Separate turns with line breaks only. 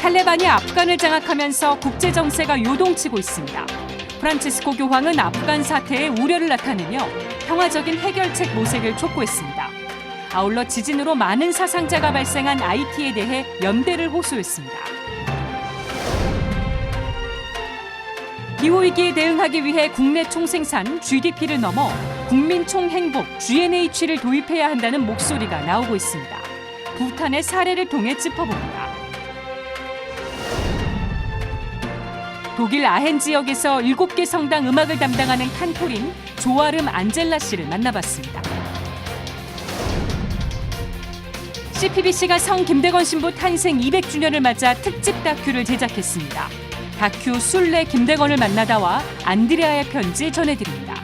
탈레반이 아프간을 장악하면서 국제 정세가 요동치고 있습니다. 프란치스코 교황은 아프간 사태에 우려를 나타내며 평화적인 해결책 모색을 촉구했습니다. 아울러 지진으로 많은 사상자가 발생한 아이티에 대해 연대를 호소했습니다. 기후 위기에 대응하기 위해 국내 총생산 GDP를 넘어 국민 총행복 GNH를 도입해야 한다는 목소리가 나오고 있습니다. 부탄의 사례를 통해 짚어봅니다. 독일 아헨 지역에서 7개 성당 음악을 담당하는 칸토린 조아름 안젤라 씨를 만나봤습니다. CPBC가 성 김대건 신부 탄생 200주년을 맞아 특집 다큐를 제작했습니다. 다큐 술래 김대건을 만나다와 안드레아의 편지 전해드립니다.